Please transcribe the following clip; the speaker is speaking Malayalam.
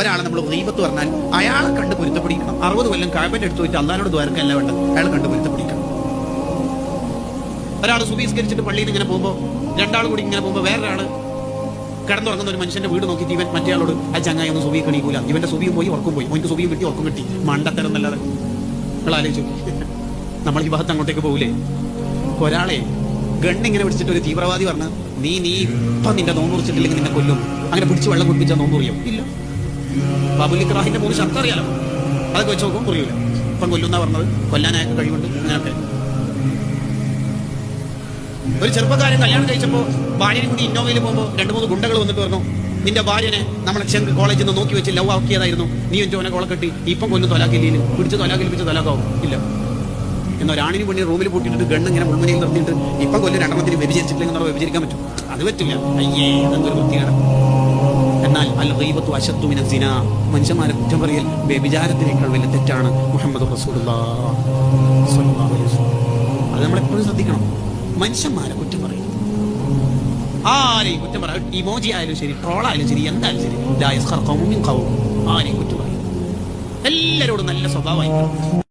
ഒരാളെ നമ്മൾ ദൈവത്ത് പറഞ്ഞാൽ അയാളെ കണ്ട് പൊരുത്തപ്പെടിക്കണം അറുപത് കൊല്ലം കാബന്റെ എടുത്ത് പോയിട്ട് അള്ളാനോട് ദ്വാരക്കല്ല വേണ്ട അയാളെ കണ്ട് പൊരുത്തപ്പെടിക്കണം ഒരാൾ സുബീസ്കരിച്ചിട്ട് പള്ളിയിൽ നിന്ന് ഇങ്ങനെ പോകുമ്പോൾ രണ്ടാൾ കൂടി ഇങ്ങനെ പോകുമ്പോൾ വേറൊരാൾ കിടന്നുറങ്ങുന്ന ഒരു മനുഷ്യന്റെ വീട് നോക്കി ഇവൻ മറ്റേയാളോട് ആ ചങ്ങായി ഒന്ന് സുബി കണിക്കൂല. ഇവന്റെ സുബിയും പോയി ഉറക്കും പോയി. ഓനിക്ക് സുബിയും കിട്ടി ഉറക്കും കിട്ടി. മണ്ടത്തരം എന്നല്ലാതെ. ആലോചിച്ചു നമ്മൾ ഈ ഭാഗത്ത് അങ്ങോട്ടേക്ക് പോകൂലേ? ഒരാളെ ഗണ്ണിങ്ങനെ പിടിച്ചിട്ട് ഒരു തീവ്രവാദി പറഞ്ഞ് നീ നീ ഇപ്പൊ നിന്റെ നോമ്പ് കുറിച്ചിട്ടില്ലെങ്കിൽ നിന്നെ കൊല്ലും. അങ്ങനെ പിടിച്ച് വെള്ളം കുടിപ്പിച്ചാൽ നോമ്പ് കുറിയും ഇല്ല. ബാബുലിക്രാഹിന്റെ മൂന്ന് ശബ്ദം അറിയാലോ? അതൊക്കെ വെച്ച് നോക്കും അറിയൂല ഇപ്പം കൊല്ലുന്ന പറഞ്ഞത്? കൊല്ലാനായൊക്കെ കഴിവുണ്ട്? അങ്ങനെയൊക്കെ ഒരു ചെറുപ്പക്കാരൻ കല്യാണം കഴിച്ചപ്പോ ഭാര്യയും കൂടി ഇന്നോവയിൽ പോകുമ്പോൾ രണ്ട് മൂന്ന് ഗുണ്ടകൾ വന്നിട്ട് പറഞ്ഞു നിന്റെ ഭാര്യനെ നമ്മളെ ചെങ്ക് കോളേജിൽ നിന്ന് നോക്കി വെച്ച് ലവ് ആക്കിയതായിരുന്നു. നീ എന്റെ ഓനെ കോളെ കെട്ടി. ഇപ്പം കൊല്ലും തൊലാക്കില്ലേ പിടിച്ച് തൊലാക്കിൽപ്പിച്ച് തൊലാക്കാവും ഇല്ല. എന്നൊരാണിന് പെണ്ണി റൂമിൽ പൂട്ടിയിട്ട് ഗണ്ണ് ഇങ്ങനെ മുൾമുനയിൽ നിർത്തിയിട്ട് ഇപ്പം കൊല്ലം രണ്ടെണ്ണത്തിന് വ്യഭിചരിച്ചിട്ടില്ലെങ്കിൽ നമ്മൾ വ്യഭിചരിക്കാൻ പറ്റും. അത് പറ്റില്ല. അയ്യേ അതൊരു വൃത്തിയാണ് ഗൈബത്തു വശത്തു മിന സിന. മനുഷ്യന്മാരെ കുറ്റം പറയൽ വ്യഭിചാരത്തിനേക്കാൾ വലിയ തെറ്റാണ് മുഹമ്മദ് വസല്ലം. അത് നമ്മളെപ്പോഴും ശ്രദ്ധിക്കണം. മനുഷ്യന്മാരെ കുറ്റം പറയും ആരെയും കുറ്റം പറയും ഇമോജി ആയാലും ശരി ട്രോളായാലും ശരി എന്തായാലും ശരി. ആരെയും കുറ്റം പറയും എല്ലാരോടും നല്ല സ്വഭാവമായിരിക്കണം.